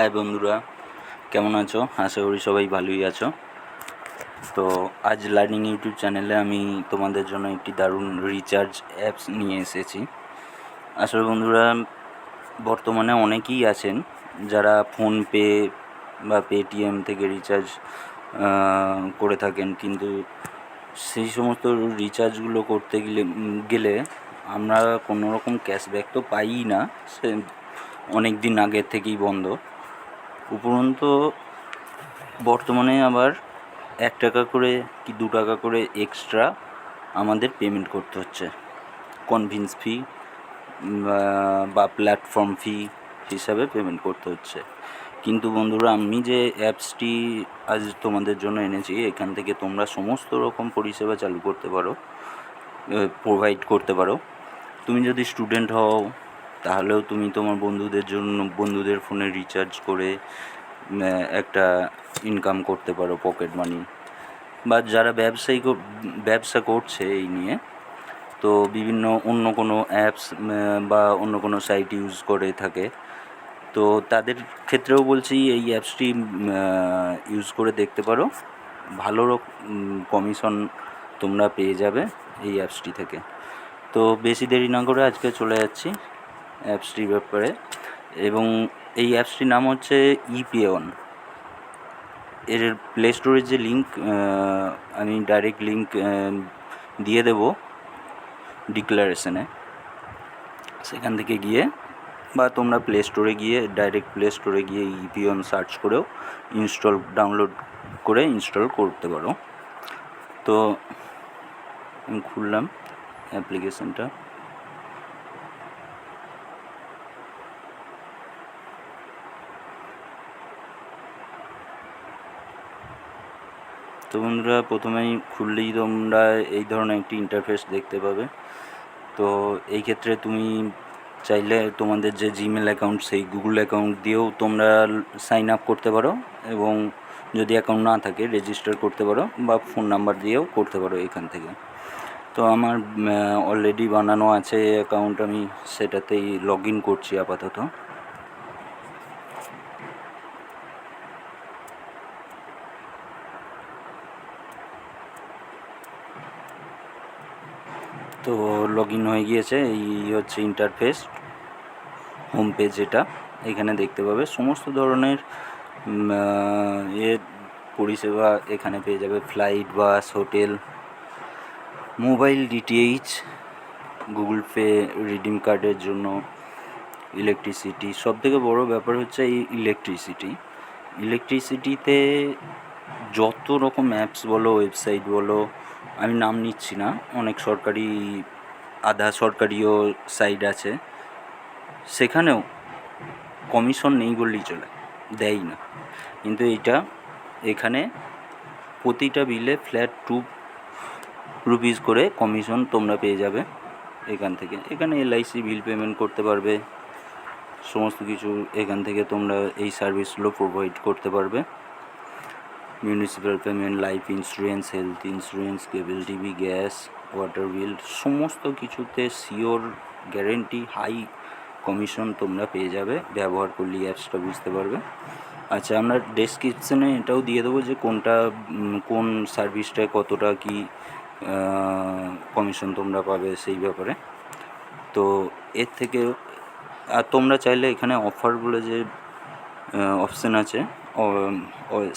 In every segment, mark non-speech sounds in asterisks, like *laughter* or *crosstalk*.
High বন্ধুরা, কেমন আছো? আশা করি সবাই ভালোই আছো। তো আজ লার্নিং ইউটিউব চ্যানেলে আমি তোমাদের জন্য একটি দারুণ রিচার্জ অ্যাপস নিয়ে এসেছি। আসলে বন্ধুরা, বর্তমানে অনেকেই আছেন যারা ফোনপে বা পেটিএম থেকে রিচার্জ করে থাকেন। কিন্তু সেই সমস্ত রিচার্জগুলো করতে গেলে গেলে আমরা কোনো রকম ক্যাশব্যাক তো পাইই না। সে অনেক দিন আগের থেকেই বন্ধ। উপরন্ত বর্তমানে আবার এক টাকা করে কি দু টাকা করে এক্সট্রা আমাদের পেমেন্ট করতে হচ্ছে। কনভিন্স ফি বা প্ল্যাটফর্ম ফি হিসাবে পেমেন্ট করতে হচ্ছে। কিন্তু বন্ধুরা, আমি যে অ্যাপসটি আজ তোমাদের জন্য এনেছি, এখান থেকে তোমরা সমস্ত রকম পরিষেবা চালু করতে পারো প্রোভাইড করতে পারো। তুমি যদি স্টুডেন্ট হও তাহলেও তুমি তোমার বন্ধুদের জন্য, বন্ধুদের ফোনে রিচার্জ করে একটা ইনকাম করতে পারো পকেট মানি বা যারা ব্যবসায়ী ব্যবসা করছে এই নিয়ে, তো বিভিন্ন অন্য কোনো অ্যাপস বা অন্য কোনো সাইট ইউজ করে থাকে, তো তাদের ক্ষেত্রেও বলছি এই অ্যাপসটি ইউজ করে দেখতে পারো। ভালো কমিশন তোমরা পেয়ে যাবে এই অ্যাপসটি থেকে। তো বেশি দেরি না করে আজকে চলে যাচ্ছি। অ্যাপসটির ব্যাপারে এবং এই অ্যাপসটির নাম হচ্ছে ইপিএন এর প্লে স্টোরের যে লিঙ্ক আমি ডাইরেক্ট লিঙ্ক দিয়ে দেবো ডিক্লারেশনে সেখান থেকে গিয়ে বা তোমরা প্লে স্টোরে গিয়ে ডাইরেক্ট প্লে স্টোরে গিয়ে ইপিএন সার্চ করেও ইনস্টল ডাউনলোড করে ইনস্টল করতে পারো। তো, আমি খুললাম অ্যাপ্লিকেশনটা তো বন্ধুরা প্রথমেই খুললেই তোমরা এই ধরনের একটি ইন্টারফেস দেখতে পাবে। তো এই ক্ষেত্রে তুমি চাইলে তোমাদের যে জিমেল অ্যাকাউন্ট সেই গুগল অ্যাকাউন্ট দিয়েও তোমরা সাইন আপ করতে পারো এবং যদি অ্যাকাউন্ট না থাকে রেজিস্টার করতে পারো বা ফোন নাম্বার দিয়েও করতে পারো এখান থেকে। তো আমার অলরেডি বানানো আছে অ্যাকাউন্ট আমি সেটাতেই লগ ইন করছি আপাতত। তো লগ ইন হয়ে গিয়েছে, এই হচ্ছে ইন্টারফেস হোম পেজ এটা। এখানে দেখতে পাবে সমস্ত ধরনের এ পরিষেবা এখানে পেয়ে যাবে। Flight bus hotel mobile DTH Google Pay redeem কার্ডের জন্য ইলেকট্রিসিটি সব থেকে বড়ো ব্যাপার হচ্ছে এই ইলেকট্রিসিটি ইলেকট্রিসিটিতে যত রকম অ্যাপস বলো ওয়েবসাইট বলো আমি নাম নিচ্ছি না, অনেক সরকারি, আধা সরকারিও সাইড আছে। সেখানেও কমিশন নেই বললেই চলে দেয় না। কিন্তু এইটা এখানে প্রতিটা বিলে ফ্ল্যাট টু রুপিস করে কমিশন তোমরা পেয়ে যাবে এখান থেকে। এখানে এলআইসি বিল পেমেন্ট করতে পারবে, সমস্ত কিছু এখান থেকে তোমরা এই সার্ভিসগুলো প্রোভাইড করতে পারবে। Municipal payment life insurance health insurance cable TV gas water bill সমস্ত কিছুতে সিওর গ্যারেন্টি হাই কমিশন তোমরা পেয়ে যাবে। ব্যবহার করলে অ্যাপসটা বুঝতে পারবে। আচ্ছা আমরা ডেসক্রিপশনে এটাও দিয়ে দেবো যে কোনটা কোন সার্ভিসটায় কতটা কি কমিশন তোমরা পাবে সেই ব্যাপারে। তো এর থেকে, আর তোমরা চাইলে এখানে অফার বলে যে অপশান আছে।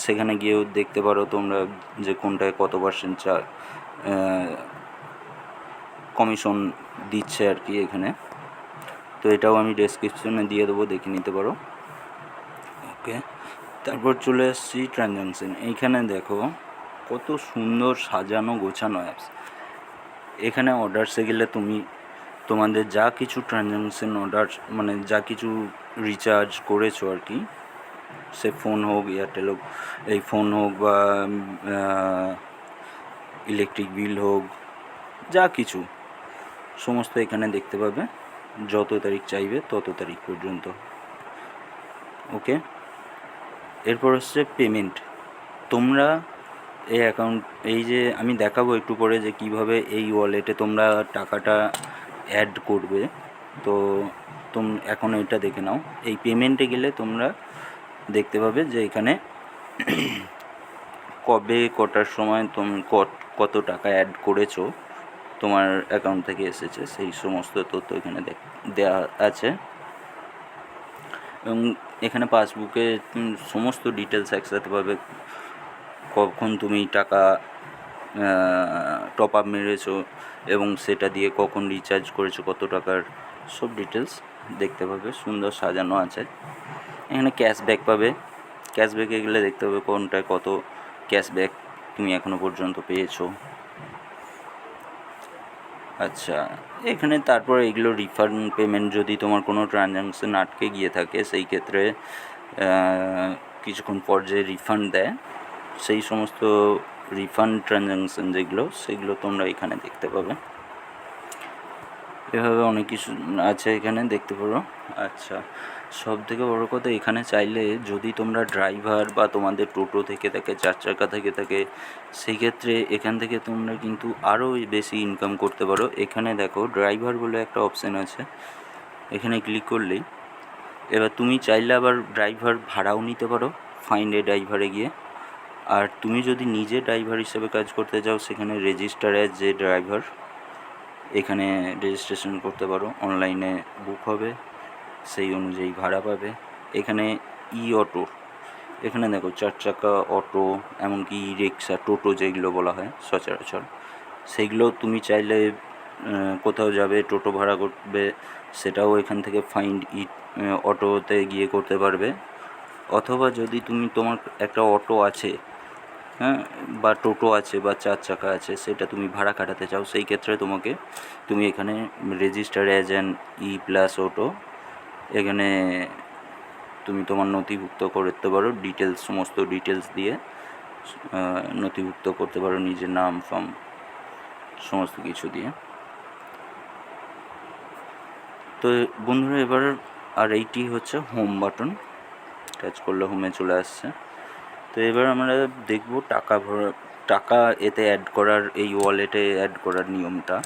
সেখানে গিয়েও দেখতে পারো তোমরা যে কোনটায় কত পার্সেন্ট চা কমিশন দিচ্ছে আর কি এখানে। তো এটাও আমি ডেসক্রিপশনে দিয়ে দেবো, দেখে নিতে পারো। ওকে, তারপর চলে এসেছি ট্রানজাকশন এইখানে দেখো, কত সুন্দর সাজানো গোছানো অ্যাপস এখানে অর্ডারসে গেলে তুমি, তোমাদের যা কিছু ট্রানজাকশন অর্ডার মানে যা কিছু রিচার্জ করেছ আর কি সে ফোন হোক, এয়ারটেল হোক, এই ফোন হোক বা ইলেকট্রিক বিল হোক, যা কিছু, সমস্ত এখানে দেখতে পাবে। যত তারিখ চাইবে তত তারিখ পর্যন্ত। ওকে? এরপর হচ্ছে পেমেন্ট। তোমরা এই অ্যাকাউন্ট, এই যে আমি দেখাবো একটু পরে যে কীভাবে এই ওয়ালেটে তোমরা টাকাটা অ্যাড করবে। তো, তোম, এখন এটা দেখে নাও। এই পেমেন্টে গেলে তোমরা দেখতে পাবে যে এখানে কবে কটার সময় তুমি কত- টাকা অ্যাড করেছ, তোমার অ্যাকাউন্ট থেকে এসেছে, সেই সমস্ত তথ্য এখানে দেওয়া আছে। এবং এখানে পাসবুকে সমস্ত ডিটেলস একসাথে পাবে, কখন তুমি টাকা টপ আপ মেরেছো এবং সেটা দিয়ে কখন রিচার্জ করেছ, কত টাকার, সব ডিটেলস দেখতে পাবে, সুন্দর সাজানো আছে। এখানে ক্যাশব্যাক পাবে। ক্যাশব্যাকে গেলে দেখতে পাবে কোনটায় কত ক্যাশব্যাক তুমি এখনও পর্যন্ত পেয়েছ। আচ্ছা এখানে তারপর এগুলো রিফান্ড পেমেন্ট যদি তোমার কোনো ট্রানজ্যাকশন আটকে গিয়ে থাকে, সেই ক্ষেত্রে কিছুক্ষণ পর যে রিফান্ড দেয়, সেই সমস্ত রিফান্ড ট্রানজ্যাকশন যেগুলো, সেগুলো তোমরা এখানে দেখতে পাবে। এভাবে অনেক কিছু আছে এখানে দেখতে পারো। আচ্ছা সব থেকে বড়ো কথা এখানে চাইলে যদি তোমরা ড্রাইভার বা তোমাদের টোটো থেকে থাকে, চার চাকা থেকে থাকে সেই ক্ষেত্রে এখান থেকে তোমরা কিন্তু আরও বেশি ইনকাম করতে পারো। এখানে দেখো, ড্রাইভার বলে একটা অপশান আছে। এখানে ক্লিক করলেই। এবার তুমি চাইলে আবার ড্রাইভার ভাড়াও নিতে পারো ফাইন্ড ড্রাইভারে গিয়ে। আর তুমি যদি নিজে ড্রাইভার হিসেবে কাজ করতে চাও, সেখানে রেজিস্টার অ্যাজ যে ড্রাইভার এখানে রেজিস্ট্রেশন করতে পারো। অনলাইনে বুক হবে, সেই অনুযায়ী ভাড়া পাবে। এখানে ই অটো এখানে দেখো চার চাকা অটো এমনকি ই রিক্সা, টোটো যেগুলো বলা হয় সচরাচর, সেইগুলো তুমি চাইলে কোথাও যাবে, টোটো ভাড়া করবে, সেটাও এখান থেকে ফাইন্ড ই অটোতে গিয়ে করতে পারবে। অথবা যদি তুমি তোমার একটা অটো আছে হ্যাঁ বা টোটো আছে বা চার চাকা আছে, সেটা তুমি ভাড়া কাটাতে চাও, সেই ক্ষেত্রে তোমাকে তুমি এখানে register as an E plus auto এখানে তুমি তোমার নথিভুক্ত করতে পারো ডিটেলস সমস্ত ডিটেলস দিয়ে নথিভুক্ত করতে পারো, নিজের নাম ফাম সমস্ত কিছু দিয়ে। তো বন্ধুরা, এবার আর এইটি হচ্ছে হোম বাটন টাচ করলে হোমে চলে আসছে। তো এবার আমরা দেখব টাকা ভরা, টাকা এতে অ্যাড করার, এই ওয়ালেটে অ্যাড করার নিয়মটা।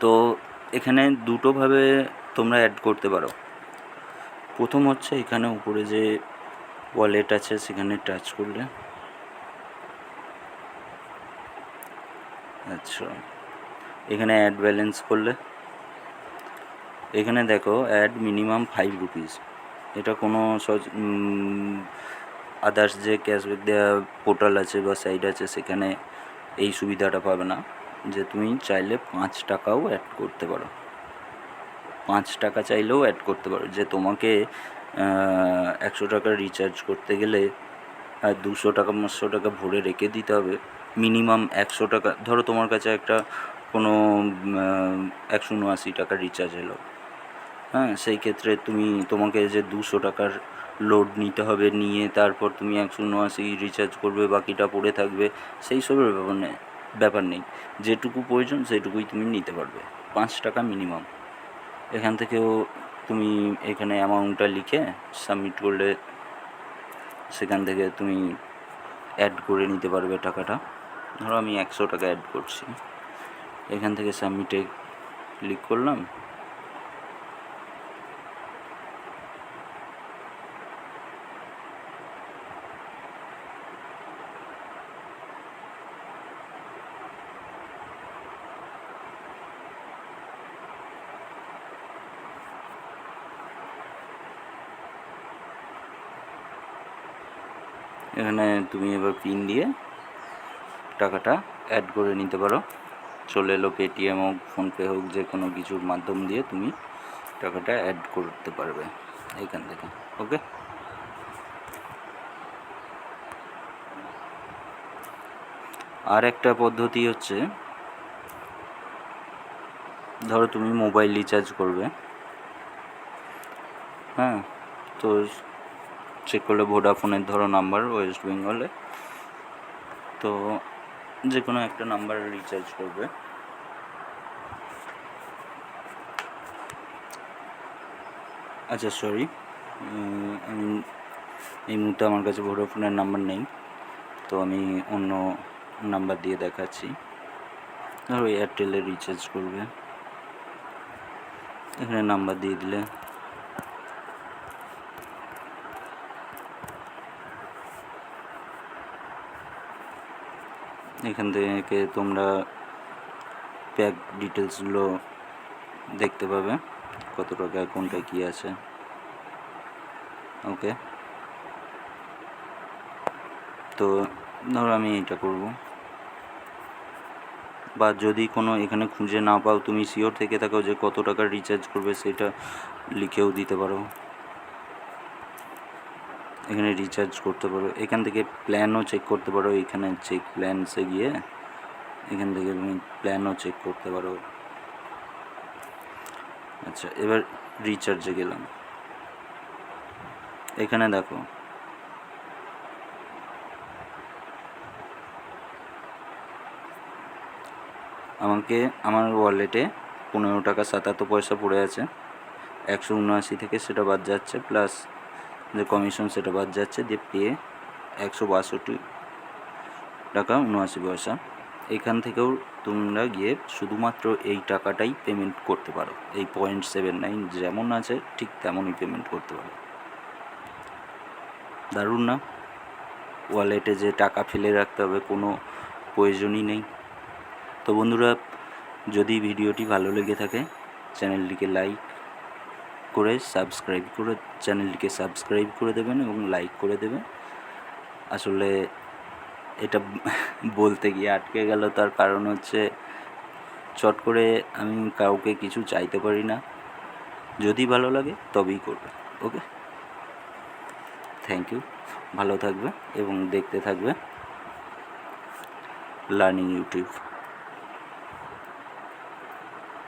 তো এখানে দুটোভাবে তোমরা অ্যাড করতে পারো। প্রথম হচ্ছে এখানে উপরে যে ওয়ালেট আছে সেখানে টাচ করলে। আচ্ছা এখানে অ্যাড ব্যালেন্স করলে। এখানে দেখো অ্যাড মিনিমাম ফাইভ রুপিস এটা কোনো আদার্স যে ক্যাশব্যাক দেওয়া পোর্টাল আছে বা সাইট আছে, সেখানে এই সুবিধাটা পাবে না যে তুমি চাইলে পাঁচ টাকাও অ্যাড করতে পারো। পাঁচ টাকা চাইলেও অ্যাড করতে পারো। যে তোমাকে একশো টাকা রিচার্জ করতে গেলে দুশো টাকা, পাঁচশো টাকা ভরে রেখে দিতে হবে। মিনিমাম একশো টাকা, ধরো তোমার কাছে একটা কোনো একশো উনআশি টাকা রিচার্জ এলো। হ্যাঁ সেই ক্ষেত্রে তুমি, তোমাকে যে দুশো টাকার লোড নিতে হবে, নিয়ে তারপর তুমি একশো উনআশি রিচার্জ করবে, বাকিটা পড়ে থাকবে, সেই সবের ব্যাপার নেই ব্যাপার নেই। যেটুকু প্রয়োজন সেটুকুই তুমি নিতে পারবে, পাঁচ টাকা মিনিমাম এখান থেকেও তুমি এখানে অ্যামাউন্টটা লিখে সাবমিট করলে সেখান থেকে তুমি অ্যাড করে নিতে পারবে টাকাটা। ধরো আমি একশো টাকা অ্যাড করছি। এখান থেকে সাবমিটে ক্লিক করলাম। এখানে তুমি এবার পিন দিয়ে টাকাটা অ্যাড করে নিতে পারো। চলে এলো পেটিএম হোক ফোনপে হোক, যে কোনো কিছুর মাধ্যম দিয়ে তুমি টাকাটা অ্যাড করতে পারবে এইখান থেকে ওকে আর একটা পদ্ধতি হচ্ছে, ধরো তুমি মোবাইল রিচার্জ করবে হ্যাঁ? তো চেক করলে ভোডাফোনের ধরো নাম্বার ওয়েস্ট বেঙ্গলে তো যে কোনো একটা নাম্বার রিচার্জ করবে। আচ্ছা সরি আমি এই মুহূর্তে আমার কাছে ভোডাফোনের নাম্বার নেই। তো আমি অন্য নাম্বার দিয়ে দেখাচ্ছি। ধরো এয়ারটেলে রিচার্জ করবে। এখানে নাম্বার দিয়ে দিলে এখান থেকে তোমরা প্যাক ডিটেলসগুলো দেখতে পাবে, কত টাকা, কোনটা কী আছে। ওকে তো ধরো আমি এইটা করব। বা যদি কোনো এখানে খুঁজে না পাও, তুমি শিওর থেকে থাকো যে কত টাকা রিচার্জ করবে, সেটা লিখেও দিতে পারো। এখানে রিচার্জ করতে পারো। এখান থেকে প্ল্যানও চেক করতে পারো। এখানে চেক প্ল্যানসে গিয়ে এখান থেকে তুমি প্ল্যানও চেক করতে পারো। আচ্ছা এবার রিচার্জে গেলাম। এখানে দেখো। আমাকে, আমার ওয়ালেটে পনেরো টাকা সাতাত্তর পয়সা পড়ে আছে। একশো উনআশি থেকে সেটা বাদ যাচ্ছে প্লাস যে কমিশন সেটা বাদ যাচ্ছে দিয়ে পেয়ে একশো বাষট্টি টাকা উনআশি পয়সা। এখান থেকেও তোমরা গিয়ে শুধুমাত্র এই টাকাটাই পেমেন্ট করতে পারো। এই পয়েন্ট সেভেন নাইন যেমন আছে, ঠিক তেমনই পেমেন্ট করতে পারো। দারুণ না? ওয়ালেটে যে টাকা ফেলে রাখতে হবে, কোনো প্রয়োজনই নেই। তো বন্ধুরা, যদি ভিডিওটি ভালো লেগে থাকে চ্যানেলটিকে লাইক করে সাবস্ক্রাইব করে চ্যানেলটিকে সাবস্ক্রাইব করে দেবেন এবং লাইক করে দেবেন। আসলে এটা *laughs* বলতে গিয়ে আটকে গেল, তার কারণ হচ্ছে চট করে আমি কাউকে কিছু চাইতে পারি না। যদি ভালো লাগে তবেই করবে ওকে থ্যাংক ইউ ভালো থাকবে এবং দেখতে থাকবে লার্নিং ইউটিউব